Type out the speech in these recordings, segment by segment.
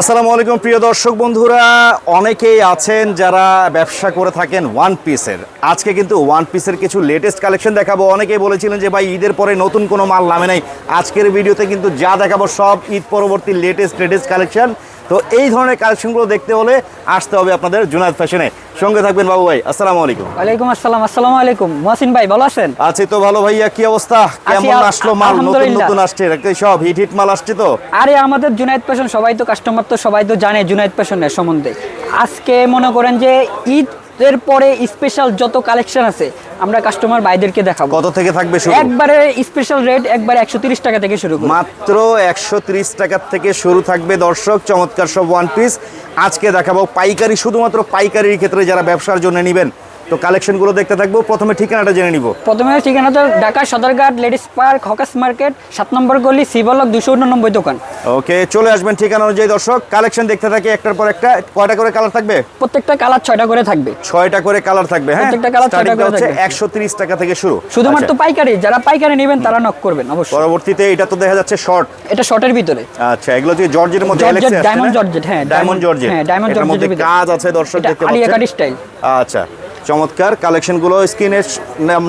আসসালামু আলাইকুম, প্রিয় দর্শক বন্ধুরা। অনেকেই আছেন যারা ব্যবসা করে থাকেন ওয়ান পিসের আজকে কিন্তু ওয়ান পিসের কিছু লেটেস্ট কালেকশন দেখাবো। অনেকেই বলেছিলেন যে, ভাই, ঈদের পরে নতুন কোনো মাল নামে নাই। আজকের ভিডিওতে কিন্তু যা দেখাবো সব ঈদ পরবর্তী লেটেস্ট লেটেস্ট কালেকশন তো এই ধরনের কালেকশনগুলো দেখতে হলে আসতে হবে আপনাদের জুনাদ ফ্যাশনে। সঙ্গে থাকবেন বাবু ভাই আসসালামু আলাইকুম। ওয়ালাইকুম আসসালাম আসসালামু আলাইকুম। মহসিন ভাই ভালো আছেন? আছি তো ভালো ভাইয়া কি অবস্থা? কেমন আসলো মাল? নতুন নতুন আসছে সব হিট হিট মাল আসছে তো? আরে আমাদের জুনাইদ ফ্যাশন সবাই তো কাস্টমার তো সবাই তো জানে জুনাইদ ফ্যাশনের সম্বন্ধে। আজকে মনে করেন যে ঈদের পরে স্পেশাল যত কালেকশন আছে আমরা কাস্টমার ভাইদেরকে দেখাবো। কত থেকে থাকবে শুরু? একবারে স্পেশাল রেট একবারে একশো তিরিশ টাকা থেকে শুরু মাত্র একশো ত্রিশ টাকার থেকে শুরু থাকবে দর্শক চমৎকার সব ওয়ান পিস আজকে দেখাবো পাইকারি শুধুমাত্র পাইকারির ক্ষেত্রে যারা ব্যবসার জন্য নেবেন তো কালেকশনগুলো দেখতে থাকব। প্রথমে ঠিকানাটা জেনে নিব। প্রথমে ঠিকানা তো Dhaka Sadarghat ladies park hawkers market সাত নম্বর গলি সিবলক দুশো উননব্বই দোকান। ওকে চলে আসবেন ঠিকানা অনুযায়ী দর্শক। কালেকশন দেখতে থাকে একটার পর একটা। কয়টা করে কালার থাকবে? প্রত্যেকটা কালার ছয়টা করে থাকবে। ছয়টা করে কালার থাকবে হ্যাঁ? প্রত্যেকটা colour ছয়টা করে হচ্ছে থাকবে। একশো ত্রিশ টাকা থেকে শুরু। শুধুমাত্র আচ্ছা, পাইকারি যারা পাইকারি নেবেন তারা নক করবেন অবশ্যই। পরবর্তীতে এটা তো দেখা যাচ্ছে শর্ট এটা শর্টের ভিতরে। আচ্ছা এগুলো যে জর্জের মধ্যে না? জর্জেট, হ্যাঁ, ডায়মন্ড জর্জেট। হ্যাঁ, diamond এটার মধ্যে কাজ আছে দর্শক দেখতে আলিয়া পাচ্ছেন। কাট স্টাইল আচ্ছা। চমৎকার। কালেকশনগুলো স্ক্রিনে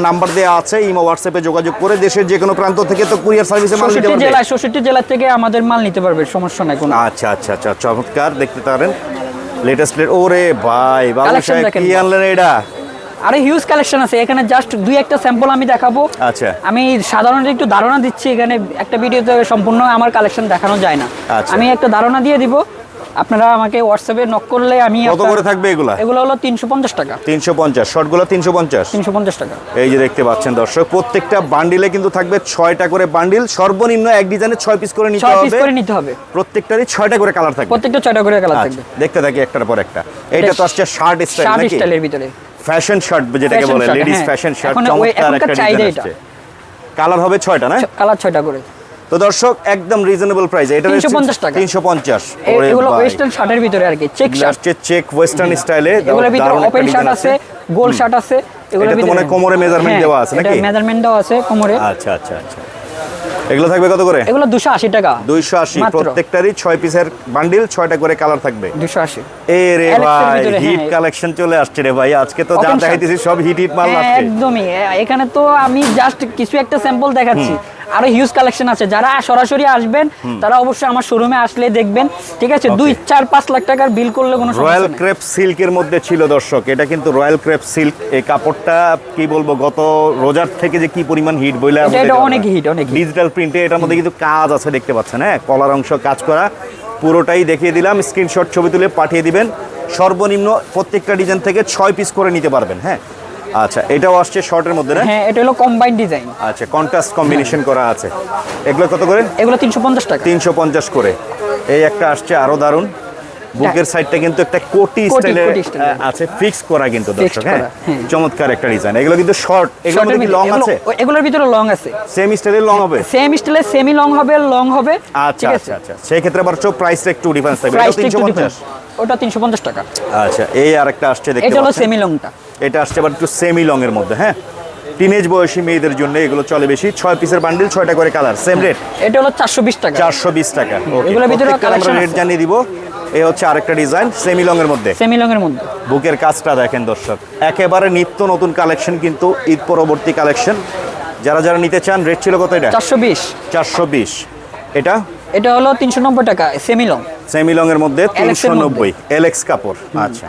নাম্বার দেওয়া আছে ইমো হোয়াটসঅ্যাপে যোগাযোগ করে দেশের যে কোনো প্রান্ত থেকে তো কুরিয়ার সার্ভিসে মাল নিতে পারবে। জেলায় ষষ্ঠী জেলা থেকে আমাদের মাল নিতে পারবে সমস্যা নাই কোনো। আচ্ছা আচ্ছা আচ্ছা চমৎকার দেখতে পারেন। লেটেস্ট ওরে ভাই বাবু সাহেব কি আনলেন এটা? আরে হিউজ কালেকশন আছে এখানে জাস্ট দুই একটা স্যাম্পল আমি দেখাবো। আচ্ছা। আমি সাধারণত একটু ধারণা দিচ্ছি এখানে একটা ভিডিওতে সম্পূর্ণ আমার কালেকশন দেখানো যায় না। আচ্ছা। আমি একটা ধারণা দিয়ে দিব আপনারা আমাকে হোয়াটসঅ্যাপে নক করলে আমি কত করে থাকবে এগুলা? এগুলো হলো তিনশো পঞ্চাশ টাকা। তিনশো পঞ্চাশ শর্টগুলো তিনশো পঞ্চাশ? তিনশো পঞ্চাশ টাকা। এই যে দেখতে পাচ্ছেন দর্শক প্রত্যেকটা বান্ডিলে কিন্তু থাকবে ছয়টা করে বান্ডিল। সর্বনিম্ন এক ডিজাইনে ছয় পিস করে নিতে ছয় পিস হবে। করে নিতে হবে। প্রত্যেকটারই ছয়টা করে কালার থাকবে। প্রত্যেকটা ছয়টা করে কালার আচ্ছা, থাকবে। দেখতে থাকি একটার পর একটা। এইটা তো আসছে শার্ট স্টাইল শার্ট নাকি? স্টাইলের ভিতরে। ফ্যাশন শার্ট যেটাকে বলে লেডিস। ফ্যাশন শার্ট চমৎকার একটা ডিজাইন। কালার হবে ছয়টা না? কালার ছয়টা করে। তো দর্শক একদম রিজনেবল প্রাইস এটা 350 টাকা। তিনশো পঞ্চাশ এ- এগুলো ওয়েস্টার্ন শার্টের ভিতরে আর কি চেক শার্ট চেক ওয়েস্টার্ন স্টাইলে এগুলোর ভিতরে ওপেন শার্ট আছে। গোল শার্ট আছে এগুলোর ভিতরে। মনে কোমরে measurement হ্যাঁ, দেওয়া আছে নাকি? মেজারমেন্ট দেওয়া আছে কোমরে। আচ্ছা আচ্ছা আচ্ছা। এগুলো থাকবে কত করে? এগুলো দুশো আশি টাকা। দুইশো আশি মাত্র। প্রত্যেকটারই ছয় পিসের বান্ডিল ছয়টা করে কালার থাকবে। দুশো আশি। এ রে ভাই হিট হ্যাঁ। কালেকশন চলে আসছে রে ভাই। আজকে তো যা দেখাইতেছি সব হিট হিট মাল হ্যাঁ, আসছে। একদমই। এখানে তো আমি জাস্ট কিছু একটা স্যাম্পল দেখাচ্ছি। আরও হিউজ কালেকশন আছে। যারা সরাসরি আসবেন তারা অবশ্যই আমার শোরুমে আসলে দেখবেন। ঠিক আছে? দুই চার পাঁচ লাখ টাকার বিল করলে কোনো রয়্যাল ক্রেপ সিল্কের মধ্যে ছিল দর্শক। এটা কিন্তু রয়্যাল ক্রেপ সিল্ক এই কাপড়টা কি বলব গত রোজার থেকে যে কি পরিমাণ হিট বইলে এটা অনেক হিট অনেক ডিজিটাল প্রিন্টে এটার মধ্যে কিন্তু কাজ আছে দেখতে পাচ্ছেন হ্যাঁ? কলার অংশ কাজ করা। পুরোটাই দেখিয়ে দিলাম। স্ক্রিনশট ছবি তুলে পাঠিয়ে দিবেন। সর্বনিম্ন প্রত্যেকটা ডিজাইন থেকে ছয় পিস করে নিতে পারবেন হ্যাঁ? আচ্ছা এটাও আসছে শর্টের মধ্যে না? হ্যাঁ এটা হলো কম্বাইন ডিজাইন আচ্ছা কন্ট্রাস্ট কম্বিনেশন করা আছে। এগুলো কত করে? এগুলো তিনশো পঞ্চাশ টাকা। তিনশো পঞ্চাশ করে। এই একটা আসছে আরও দারুণ বুকের সাইডটা কিন্তু একটা কোটি স্টাইলের আছে ফিক্স করা কিন্তু দর্শক হ্যাঁ? হ্যাঁ। চমৎকার একটা ডিজাইন এগুলো কিন্তু শর্ট এগুলোর মধ্যে কি লং আছে? এগুলোর ভিতরে লং আছে। সেম স্টাইলের লং হবে? সেম স্টাইলে সেমি লং হবে লং হবে। আচ্ছা আচ্ছা আচ্ছা। সেই ক্ষেত্রে আবার চো প্রাইসটা একটু ডিফারেন্স থাকবে। পঞ্চাশ? ওটা তিনশো পঞ্চাশ টাকা। আচ্ছা এই আরেকটা আসছে দেখতে এটা হলো সেমি লংটা এটা আসছে আবার একটু সেমি লং এর মধ্যে হ্যাঁ? টিনেজ বয়সী মেয়েদের জন্য এগুলো চলে বেশি। ছয় পিসের বান্ডিল ছয়টা করে কালার সেম রেট এটা হলো চারশো বিশ টাকা। চারশো বিশ টাকা ওকে এগুলোর ভিতরে collection রেট জানিয়ে দিব। এই হচ্ছে আরেকটা ডিজাইন সেমি লং এর মধ্যে। সেমি লং এর মধ্যে। বুকের কাজটা দেখেন দর্শক একেবারে নিত্য নতুন কালেকশন কিন্তু ঈদ পরবর্তী কালেকশন। যারা যারা নিতে চান রেট ছিল কত এটা? চারশো বিশ। চারশো বিশ। এটা? এটা হলো তিনশো নব্বই টাকা সেমি লং সেমি লং এর মধ্যে। এর তিনশো নব্বই। এলেক্স কাপড় আচ্ছা।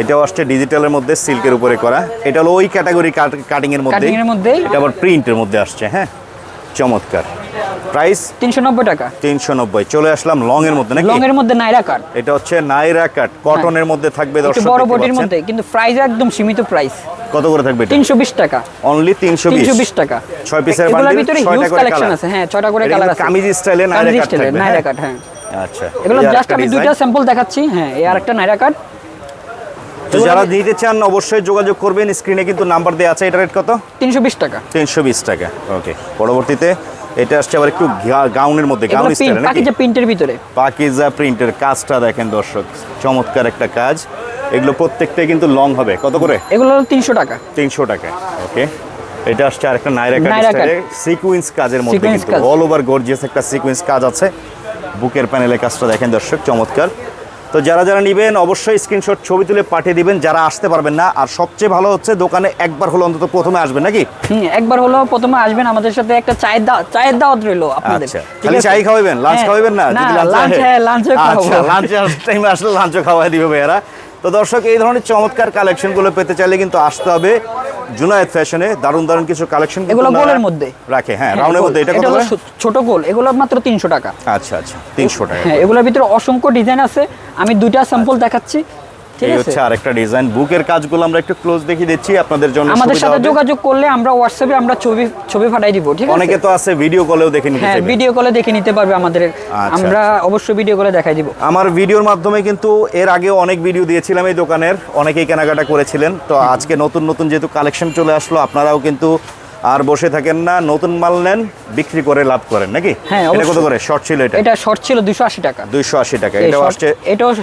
এটাও আসছে ডিজিটালের মধ্যে সিল্কের উপরে করা। এটা হলো ওই ক্যাটাগরি কাটিং এর মধ্যে। কাটিং এর মধ্যেই। এটা আবার প্রিন্টের মধ্যে আসছে হ্যাঁ। চমৎকার। প্রাইস? তিনশো নব্বই টাকা। তিনশো নব্বই। চলে আসলাম লং এর মধ্যে নাকি? লং এর মধ্যে নাইরা কাট এটা হচ্ছে নাইরা কাট কটনের মধ্যে থাকবে দর্শক বড় বডির মধ্যে কিন্তু প্রাইস একদম সীমিত প্রাইস। কত করে থাকবে এটা? তিনশো বিশ টাকা। অনলি তিনশো তিনশো বিশ টাকা। ছয় পিসের বান্ডিল করে কালেকশন আছে। হ্যাঁ করে কালার আছে। কামিজ স্টাইলে নাইরা কাট থাকবে। নাইরা হ্যাঁ? কাট হ্ঁ আচ্ছা। এগুলো জাস্ট আমি দুইটা স্যাম্পল দেখাচ্ছি। হ্যাঁ এই আরেকটা নাইরা কাট তো যারা নিতে চান অবশ্যই যোগাযোগ করবেন। স্ক্রিনে কিন্তু নাম্বার দেওয়া আছে। এটা রেট কত? তিনশো বিশ টাকা। তিনশো বিশ টাকা। ওকে পরবর্তীতে এটা আসছে আবার একটু গাউনের মধ্যে গাউন স্টাইল নাকি? পাকিজা প্রিন্টের ভিতরে। পাকিজা প্রিন্টের কাজটা দেখেন দর্শক চমৎকার একটা কাজ। এগুলো প্রত্যেকটাই কিন্তু লং হবে। কত করে? এগুলো হলো তিনশো টাকা। তিনশো টাকা ওকে এটা আসছে আরেকটা নাইরা কাট সিকুয়েন্স কাজের মধ্যে কিন্তু অল ওভার গর্জিয়াস একটা সিকুয়েন্স কাজ আছে। বুকের প্যানেলের কাজটা দেখেন দর্শক চমৎকার। তো যারা যারা নেবেন অবশ্যই স্ক্রিনশট ছবি তুলে পাঠিয়ে দিবেন। যারা আসতে পারবেন না আর সবচেয়ে ভালো হচ্ছে দোকানে একবার হলো অন্তত প্রথমে আসবেন নাকি? একবার হলো প্রথমে আসবেন। আমাদের সাথে একটা চায়ের দাওয়াত চায়ের দাওয়াত রইল আপনাদের। আচ্ছা। খালি চাই খাওয়াবেন লাঞ্চ হ্যাঁ, খাওয়াবেন না? লাঞ্চ লাঞ্চ হ্যাঁ লাঞ্চ খাওয়াবো। আচ্ছা লাঞ্চের টাইমে আসলে লাঞ্চ খাওয়াই দিবে ভাইয়ারা। তো দর্শক এই ধরনের চমৎকার কালেকশনগুলো পেতে চাইলে কিন্তু আসতে হবে জুনায়েদ ফ্যাশনে দারুণ দারুণ কিছু কালেকশন এগুলো গোলের মধ্যে। রাখে। হ্যাঁ হ্যাঁ, রাউন্ডের মধ্যে। এটা কত ছোট গোল। এগুলো মাত্র তিনশো টাকা। আচ্ছা আচ্ছা তিনশো টাকা হ্যাঁ এগুলোর ভিতরে অসংখ্য ডিজাইন আছে। আমি দুইটা স্যাম্পল দেখাচ্ছি। এই হচ্ছে আরেকটা ডিজাইন বুকের কাজগুলো আমরা একটু ক্লোজ দেখিয়ে দিচ্ছি আপনাদের জন্য আমাদের সাথে যোগাযোগ করলে আমরা হোয়াটসঅ্যাপে আমরা ছবি ছবি পাঠাই দিব ঠিক আছে? অনেকে তো আছে ভিডিও কলেও দেখে নিতে হ্যাঁ ভিডিও কলে দেখে নিতে পারবে আমাদের। আচ্ছা, আমরা অবশ্যই ভিডিও কলে দেখাই দিব। আমার ভিডিওর মাধ্যমে কিন্তু এর আগেও অনেক ভিডিও দিয়েছিলাম এই দোকানের অনেকেই কেনাকাটা করেছিলেন। তো আজকে নতুন নতুন যেহেতু কালেকশন চলে আসলো আপনারাও কিন্তু আর বসে থাকেন না নতুন মাল নেন বিক্রি করে লাভ করেন নাকি? হ্যাঁ, এটা কত করে? শর্ট ছিল এটা? এটা শর্ট ছিল দুশো আশি টাকা। দুইশো আশি টাকা। এই এটাও short- আসছে এটাও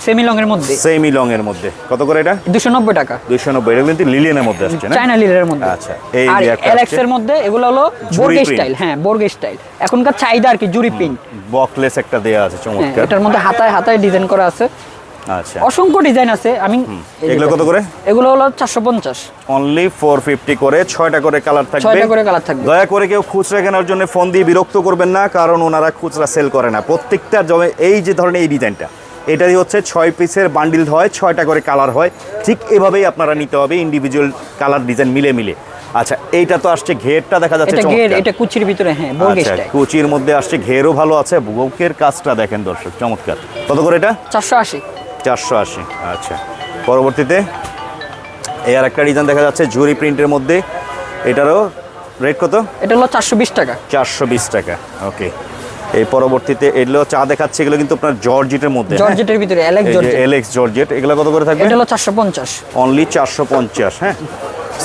সেমি লং এর মধ্যে। সেমি লং এর মধ্যে। কত করে এটা? দুশো নব্বই টাকা। দুইশো নব্বই। এটা কিন্তু লিলিয়নের মধ্যে আসছে না? চায়না লিলের মধ্যে। আচ্ছা, এই আর এলএক্স। এর মধ্যে এগুলো হলো বোর্গে স্টাইল হ্যাঁ বোর্গে স্টাইল এখনকার চাহিদা আর কি জুরি প্রিন্ট বকলেস একটা দেয়া আছে চমৎকার। এটার মধ্যে হাতায় হাতায় ডিজাইন করা আছে। আচ্ছা। অসংখ্য ডিজাইন আছে আমি এগুলো কত করে? এগুলো হলো চারশো পঞ্চাশ। অনলি ফোর ফিফটি করে ছয়টা করে কালার থাকবে। ছয়টা করে কালার থাকবে। দয়া করে কেউ খুচরা কেনার জন্য ফোন দিয়ে বিরক্ত করবেন না কারণ ওনারা খুচরা সেল করে না। প্রত্যেকটা জমে এই যে ধরনের এই ডিজাইনটা এটাই হচ্ছে ছয় পিসের বান্ডিল হয় ছয়টা করে কালার হয়। ঠিক এভাবেই আপনারা নিতে হবে ইন্ডিভিজুয়াল কালার ডিজাইন মিলে মিলে। আচ্ছা এইটা তো আসছে ঘেরটা দেখা যাচ্ছে এটা। এটা কুচির ভিতরে হ্যাঁ আচ্ছা কুচির মধ্যে আসছে ঘেরও ভালো আছে বুকের কাজটা দেখেন দর্শক চমৎকার। কত করে এটা? চারশো আশি। চারশো আশি। আচ্ছা। পরবর্তীতে এই আর একটা ডিজাইন দেখা যাচ্ছে জুরি প্রিন্টের মধ্যে। এটারও রেট কত? এটা হলো চারশো বিশ টাকা। চারশো বিশ টাকা। ওকে এই পরবর্তীতে এগুলো চা দেখাচ্ছে এগুলো কিন্তু আপনার জর্জেটের মধ্যে জর্জেটের ভিতরে এলেক্স জর্জেট। এলেক্স জর্জেট এগুলো কত করে থাকবে? এটা হলো চারশো পঞ্চাশ। অনলি চারশো পঞ্চাশ হ্যাঁ?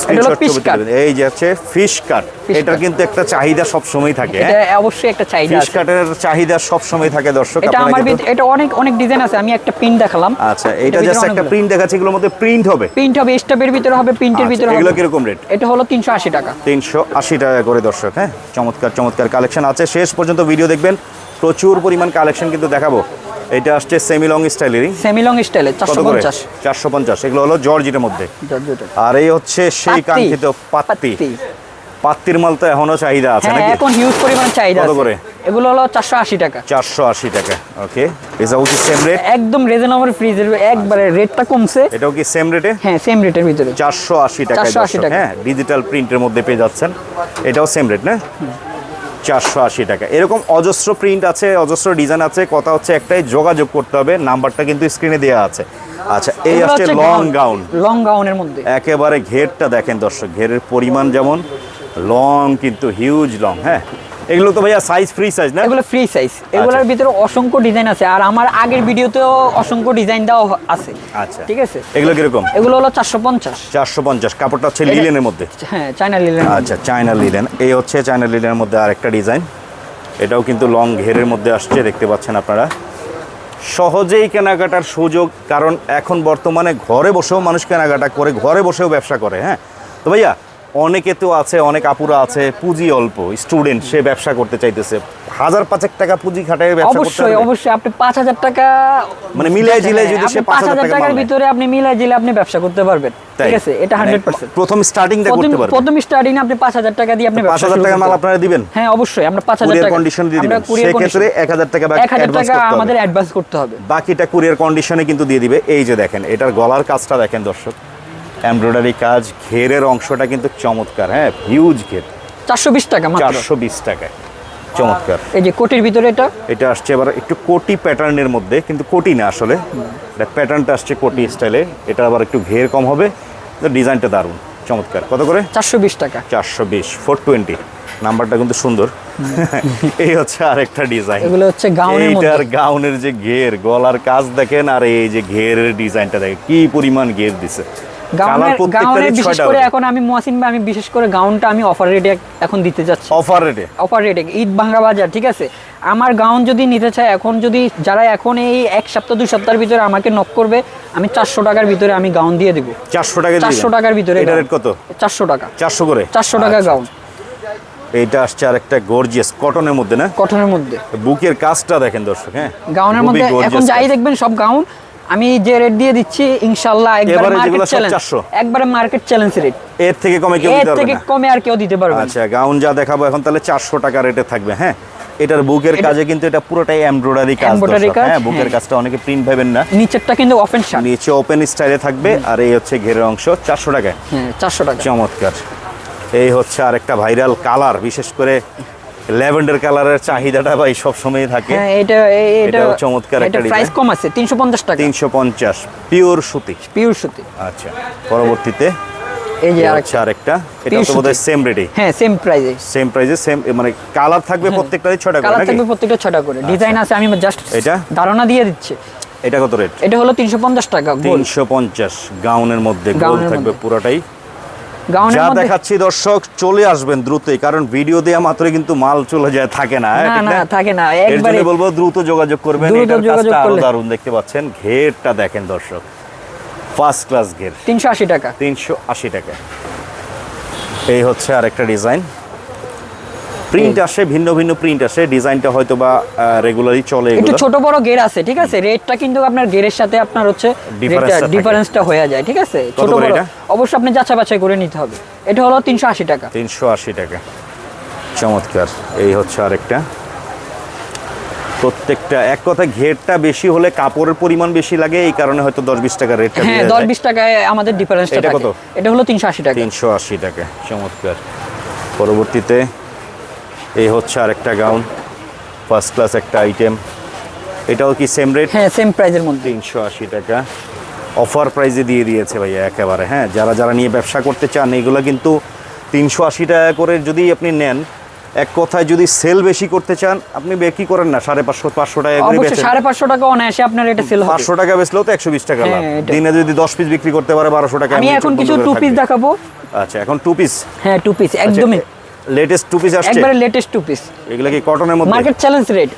এটা। এই যে ফিশ কাট cut। কিন্তু একটা চাহিদা সব সময় থাকে এটা অবশ্যই একটা চাহিদা ফিশ কাটের চাহিদা সব সময় থাকে দর্শক এটা আমার এটা অনেক অনেক ডিজাইন আছে আমি একটা প্রিন্ট দেখালাম। আচ্ছা এটা জাস্ট একটা প্রিন্ট দেখাচ্ছে এগুলোর মধ্যে প্রিন্ট হবে। প্রিন্ট হবে স্টাপের ভিতরে হবে প্রিন্টের আচ্ছা, ভিতরে এগুলো হবে। কীরকম রেট এটা হলো তিনশো আশি টাকা। তিনশো আশি টাকা করে দর্শক হ্যাঁ? চমৎকার চমৎকার কালেকশন আছে। শেষ পর্যন্ত ভিডিও দেখবেন। প্রচুর পরিমাণ কালেকশন কিন্তু দেখাবো। এটা আসছে সেমি লং স্টাইলেরই সেমি লং স্টাইলে কত চারশো করে পঞ্চাশ। চারশো পঞ্চাশ। এগুলো হলো জর্জিটের মধ্যে। আর এই হচ্ছে সেই। কাঙ্ক্ষিত পাত্তি। পাত্তির মাল তো এখনও চাহিদা আছে হ্যাঁ নাকি? এখন হিউজ পরিমাণ চাহিদা কত করে? এগুলো হলো চারশো আশি টাকা। চারশো আশি টাকা। ওকে এটাও কি সেম রেট একদম রিজনেবল ফ্রিজের একবারে রেটটা কমছে। এটাও কি সেম রেটে হ্যাঁ সেম রেটের ভিতরে। চারশো আশি টাকা 480 টাকা। হ্যাঁ ডিজিটাল প্রিন্টের মধ্যে পেয়ে যাচ্ছেন। এটাও সেম রেট না? চারশো আশি টাকা। এরকম অজস্র প্রিন্ট আছে অজস্র ডিজাইন আছে কথা হচ্ছে একটাই যোগাযোগ করতে হবে নাম্বারটা কিন্তু স্ক্রিনে দেওয়া আছে। আচ্ছা এই আসছে লং গাউন লং গাউনের মধ্যে। একেবারে ঘেরটা দেখেন দর্শক ঘেরের পরিমাণ যেমন লং কিন্তু হিউজ লং হ্যাঁ? এগুলো তো ভাইয়া সাইজ ফ্রি সাইজ না? এগুলো ফ্রি সাইজ এগুলোর ভিতরে অসংখ্য ডিজাইন আছে। আর আমার আগের ভিডিওতেও অসংখ্য ডিজাইন দেওয়া আছে। আচ্ছা। ঠিক আছে? এগুলো কীরকম? এগুলো হলো চারশো পঞ্চাশ। চারশো পঞ্চাশ। কাপড়টা হচ্ছে লিলেনের মধ্যে? হ্যাঁ চায়না লিলেন আচ্ছা চায়না লিলেন এই হচ্ছে চায়না লিলেনের মধ্যে আরেকটা ডিজাইন এটাও কিন্তু লং ঘেরের মধ্যে আসছে দেখতে পাচ্ছেন আপনারা। সহজেই কেনাকাটার সুযোগ কারণ এখন বর্তমানে ঘরে বসেও মানুষ কেনাকাটা করে ঘরে বসেও ব্যবসা করে হ্যাঁ? তো ভাইয়া অনেকে তো আছে অনেক আপুরা আছে পুঁজি অল্প স্টুডেন্ট সে ব্যবসা করতে চাইতেছে। হাজার পাঁচেক টাকা পুঁজি খাটায় ব্যবসা করতে অবশ্যই অবশ্যই আপনি পাঁচ হাজার টাকা মানে মিলাই জিলাই যদি সে 5,000 5,000 টাকার ভিতরে আপনি মিলাই জিলে আপনি ব্যবসা করতে পারবেন। ঠিক আছে এটা হান্ড্রেড পার্সেন্ট প্রথম স্টার্টিংটা করতে পারবে প্রথম স্টার্টিং আপনি পাঁচ হাজার টাকা দিয়ে আপনি পাঁচ হাজার টাকা মাল আপনারা দিবেন? হ্যাঁ অবশ্যই আমরা পাঁচ হাজার টাকা কন্ডিশন দিয়ে দিবেন। সেক্ষেত্রে এক হাজার টাকা এক হাজার টাকা আমাদের অ্যাডভান্স করতে হবে। বাকিটা কুরিয়ার কন্ডিশনে কিন্তু দিয়ে দিবে। এই যে দেখেন এটার গলার কাজটা দেখেন দর্শক। এমব্রয়ডারি কাজ ঘেরের অংশটা কিন্তু চমৎকার হ্যাঁ হিউজ ঘের। চারশো বিশ টাকা চারশো বিশ টাকায় চমৎকার। এই যে কোটির ভিতরে এটা? এটা আসছে এবার একটু কোটি প্যাটার্নের মধ্যে কিন্তু কোটি না আসলে। এটা প্যাটার্নটা আসছে কোটি স্টাইলে এটা আবার একটু ঘের কম হবে। ডিজাইনটা দারুণ চমৎকার। কত করে? চারশো বিশ টাকা। চারশো বিশ ফোর টোয়েন্টি নাম্বারটা কিন্তু সুন্দর। এই হচ্ছে আরেকটা ডিজাইন। এগুলো হচ্ছে গাউনের এইটার গাউনের যে ঘের গলার কাজ দেখেন আর এই যে ঘেরের ডিজাইনটা দেখেন কি পরিমাণ ঘের দিছে। গাউনের গাউনের বিশেষ করে এখন আমি মহাসিন আমি বিশেষ করে গাউনটা আমি অফার রেটে এখন দিতে যাচ্ছি। অফার রেটে অফার রেটে ঈদ ভাঙ্গা বাজার ঠিক আছে? আমার গাউন যদি নিতে চায় এখন যদি যারা এখন এই এক সপ্তাহ দুই সপ্তাহের ভিতরে আমাকে নক করবে আমি চারশো টাকার ভিতরে আমি গাউন দিয়ে দেবো। চারশো টাকা চারশো টাকার ভিতরে এটা রেট কত? চারশো টাকা। চারশো করে? চারশো টাকা আচ্ছা, গাউন। এইটা আসছে আর একটা গর্জিয়াস কটনের মধ্যে না? কটনের মধ্যে। বুকের কাজটা দেখেন দর্শক হ্যাঁ? গাউনের মধ্যে এখন যাই দেখবেন সব গাউন আমি যে রেট দিয়ে দিচ্ছি ইনশাল্লাহ একবারে মার্কেট চ্যালেঞ্জ 400 একবারে মার্কেট চ্যালেঞ্জ রেট এর থেকে কমে কেউ দিতে পারবে থেকে না। কমে আর কেউ দিতে পারবে না। আচ্ছা গাউন যা দেখাবো এখন তাহলে চারশো টাকা রেটে থাকবে হ্যাঁ? এটার বুকের কাজে কিন্তু এটা পুরোটাই এমব্রয়ডারি কাজ হ্যাঁ? বুকের হ্যাঁ। কাজটা অনেকে প্রিন্ট ভাবেন না। নিচেরটা কিন্তু ওপেন শার্ট নিচে ওপেন স্টাইলে থাকবে আর এই হচ্ছে ঘেরের অংশ চারশো টাকায়। হ্যাঁ চারশো টাকা। চমৎকার। এই হচ্ছে আরেকটা ভাইরাল কালার বিশেষ করে ল্যাভেন্ডার কালারের চাহিদাটা ভাই সবসময় থাকে। হ্যাঁ এটা এটা চমৎকার একটা প্রাইস কম আছে তিনশো পঞ্চাশ টাকা। তিনশো পঞ্চাশ পিওর সুতি। পিওর সুতি। আচ্ছা পরবর্তীতে এই যে এই আর হচ্ছে আরেকটা। এটা তো বোধহয় সেম রেটে হ্যাঁ সেম প্রাইসে সেম প্রাইসে সেম মানে কালার থাকবে প্রত্যেকটারই ছটা করে কালার থাকবে প্রত্যেকটা ছটা করে। ডিজাইন আছে আমি জাস্ট এটা? ধারণা দিয়ে দিচ্ছি। এটা কত রেট এটা হলো তিনশো পঞ্চাশ টাকা গোল তিনশো পঞ্চাশ গাউনের মধ্যে গোল থাকবে। পুরোটাই। যা দেখাচ্ছি দর্শক চলে আসবেন দ্রুতই কারণ ভিডিও দেওয়া মাত্র কিন্তু মাল চলে যায় থাকে না না থাকে না একবারে বলব দ্রুত যোগাযোগ করবেন এটার কাজটা আরও। দারুণ দেখতে পাচ্ছেন ঘেরটা দেখেন দর্শক ফার্স্ট ক্লাস ঘের। তিনশো আশি টাকা। তিনশো আশি টাকা। এই হচ্ছে আরেকটা ডিজাইন প্রিন্ট আসে ভিন্ন ভিন্ন প্রিন্ট আসে ডিজাইনটা হয়তো বা রেগুলারই চলে একটু এগুলো। ছোট বড় গের আছে ঠিক আছে? রেটটা কিন্তু আপনার গেরের সাথে আপনার হচ্ছে। ডিফারেন্সটা হয়ে যায় ঠিক আছে? ছোট বড়। এটা? অবশ্যই আপনি যাচাই বাছাই করে নিতে হবে। এটা হলো তিনশো আশি টাকা। তিনশো আশি টাকা। চমৎকার। এই হচ্ছে আরেকটা। প্রত্যেকটা এক কথা ঘেরটা বেশি হলে কাপড়ের পরিমাণ বেশি লাগে এই কারণে হয়তো দশ বিশ টাকা রেটটা হ্যাঁ দশ বিশ টাকায় আমাদের ডিফারেন্সটা এটা কত? এটা হলো তিনশো আশি টাকা। তিনশো আশি টাকা। চমৎকার। পরবর্তীতে এই হচ্ছে আরেকটা গাউন ফার্স্ট ক্লাস একটা আইটেম এটাও কি সেম রেট হ্যাঁ সেম প্রাইজের মধ্যে। তিনশো আশি টাকা। অফার প্রাইজে দিয়ে দিয়েছে ভাইয়া একেবারে হ্যাঁ যারা যারা নিয়ে ব্যবসা করতে চান এগুলো কিন্তু তিনশো আশি টাকা করে যদি আপনি নেন এক কথায় যদি সেল বেশি করতে চান আপনি বিক্রি করেন না সাড়ে পাঁচশো পাঁচশো টাকা করে বেচেন। সাড়ে পাঁচশো টাকা অনায়াসে আপনার এটা সেল পাঁচশো টাকা বেচলেও তো একশো বিশ টাকা লাভ। হ্যাঁ, দিনে যদি দশ পিস বিক্রি করতে পারে বারোশো টাকা আমি এখন কিছু টু পিস দেখাবো। আচ্ছা এখন টু পিস হ্যাঁ টু পিস একদমই। লেটেস্ট টু পিস আসছে? একবারে লেটেস্ট টু পিস এগুলা কি কটনের মধ্যে? মার্কেট চ্যালেঞ্জ রেট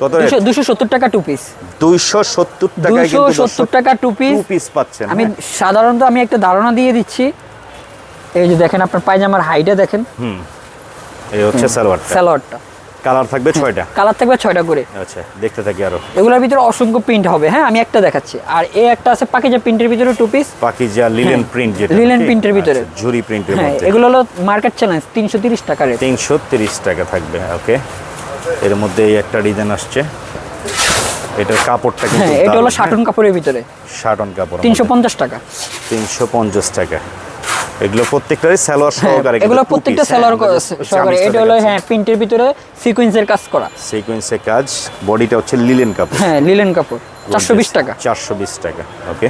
কত রেট দুশো দুশো সত্তর টাকা টু পিস দুইশো সত্তর টাকায় দুশো কিন্তু 270 টাকা টু পিস টু পিস পাচ্ছেন আমি হ্যাঁ? সাধারণত আমি একটা ধারণা দিয়ে দিচ্ছি। এই যে দেখেন আপনার পায়জামার হাইটটা দেখেন। হুম। এই হচ্ছে সালোয়ারটা। স্যালোয়ারটা কালার থাকবে ছয়টা? কালার থাকবে ছয়টা করে। আচ্ছা দেখতে থাকি আরও। এগুলোর ভিতরে অসংখ্য প্রিন্ট হবে। হ্যাঁ আমি একটা দেখাচ্ছি। আর এই একটা আছে পাকিজা প্রিন্টের ভিতরে টু পিস পাকিজা লিলেন হ্যাঁ, প্রিন্ট যেটা নাকি? প্রিন্টের ভিতরে। আচ্ছা, ঝুরি প্রিন্টের হ্যাঁ মধ্যে। এগুলো হলো মার্কেট চ্যালেঞ্জ তিনশো তিরিশ টাকা রেট তিনশো তিরিশ টাকা থাকবে ওকে এর মধ্যে এই একটা ডিজাইন আসছে। এটার কাপড়টা কিন্তু হ্যাঁ এটা হলো শাটন কাপড়ের ভিতরে। শাটন কাপড় তিনশো পঞ্চাশ টাকা। তিনশো পঞ্চাশ টাকা। এগুলো প্রত্যেকটারই সালোয়ার সহকারে হ্যাঁ, এগুলো প্রত্যেকটা সেলার সহকারে। এটা হলো হ্যাঁ প্রিন্টের ভিতরে সিকোয়েন্সের কাজ করা। সিকোয়েন্সের কাজ বডিটা হচ্ছে লিলেন কাপড়। হ্যাঁ লিলেন কাপড়। চারশো বিশ টাকা। চারশো বিশ টাকা ওকে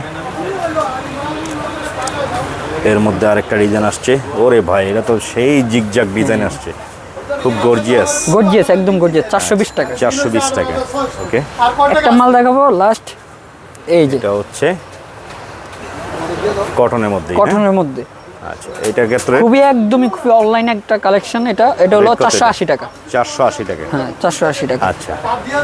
এর মধ্যে আরেকটা ডিজাইন আসছে। ওরে ভাই এটা তো সেই জিগজাগ ডিজাইন আসছে। খুব গর্জিয়াস গর্জিয়াস একদম গর্জিয়াস চারশো বিশ টাকা। চারশো বিশ টাকা ওকে একটা মাল দেখাবো লাস্ট এই যে। এটা হচ্ছে কটনের মধ্যে কটনের মধ্যে। আচ্ছা ক্ষেত্রে? খুবই একদমই খুবই অনলাইন একটা কালেকশন এটা। এটা হলো Rate কত চারশো এটা? আশি টাকা। চারশো আশি টাকা। হ্যাঁ চারশো আশি টাকা। আচ্ছা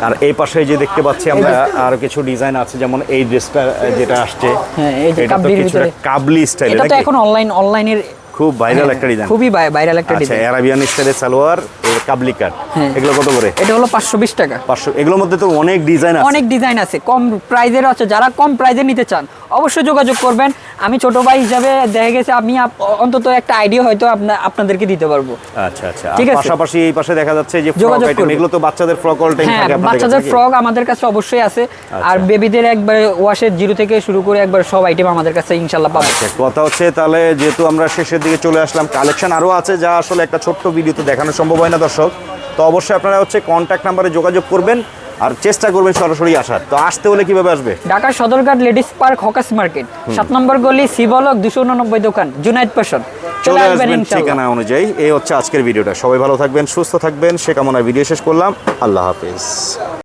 আর এই পাশে যে দেখতে পাচ্ছি আমরা আরও কিছু ডিজাইন আছে যেমন এই ড্রেসটা যেটা আসছে হ্যাঁ, এই যে কাবলির ভিতরে। কাবলি স্টাইল এটা তো এখন অনলাইন অনলাইনের খুব ভাইরাল একটা ডিজাইন খুবই ভাইরাল একটা আচ্ছা ডিজাইন অ্যারাবিয়ান স্টাইলের সালোয়ার এর কাবলি কাট হ্যাঁ। এগুলো কত করে? এটা হলো পাঁচশো বিশ টাকা। পাঁচশো এগুলোর মধ্যে তো অনেক ডিজাইন আছে। অনেক ডিজাইন আছে। কম প্রাইজের আছে। যারা কম প্রাইজে নিতে চান অবশ্যই যোগাযোগ করবেন। আমি ছোট ভাই হিসাবে দেখা গেছে আমি অন্তত একটা আইডিয়া হয়তো আপনা- আপনাদেরকে দিতে পারব। আচ্ছা আচ্ছা। ঠিক আছে। পাশাপাশি এই পাশে দেখা যাচ্ছে যে যোগাযোগ আইটেম এগুলো তো বাচ্চাদের ফ্রক অল টাইম থাকে বাচ্চাদের ফ্রক আমাদের কাছে অবশ্যই আছে। আর আচ্ছা। বেবিদের একবারে ওয়াশের জিরো থেকে শুরু করে একবার সব আইটেম আমাদের কাছে ইনশাল্লাহ পাবো আচ্ছা, কথা হচ্ছে তাহলে যেহেতু আমরা শেষের দিকে চলে আসলাম কালেকশন আরও আছে যা আসলে একটা ছোট্ট ভিডিওতে দেখানো সম্ভব হয় না দর্শক। তো অবশ্যই আপনারা হচ্ছে কন্ট্যাক্ট নাম্বারে যোগাযোগ করবেন। আর চেষ্টা করবেন সরাসরি আসার। তো আসতে হলে কীভাবে আসবে? Dhaka Sadarghat ladies park hawkers market সাত নম্বর গলি শিবলক দুশো উননব্বই দোকান জুনাইদ পেশন চলে আসবেন ঠিকানা অনুযায়ী। এই হচ্ছে আজকের ভিডিওটা। সবাই ভালো থাকবেন সুস্থ থাকবেন। সে কামনায় ভিডিও শেষ করলাম। আল্লাহ হাফিজ।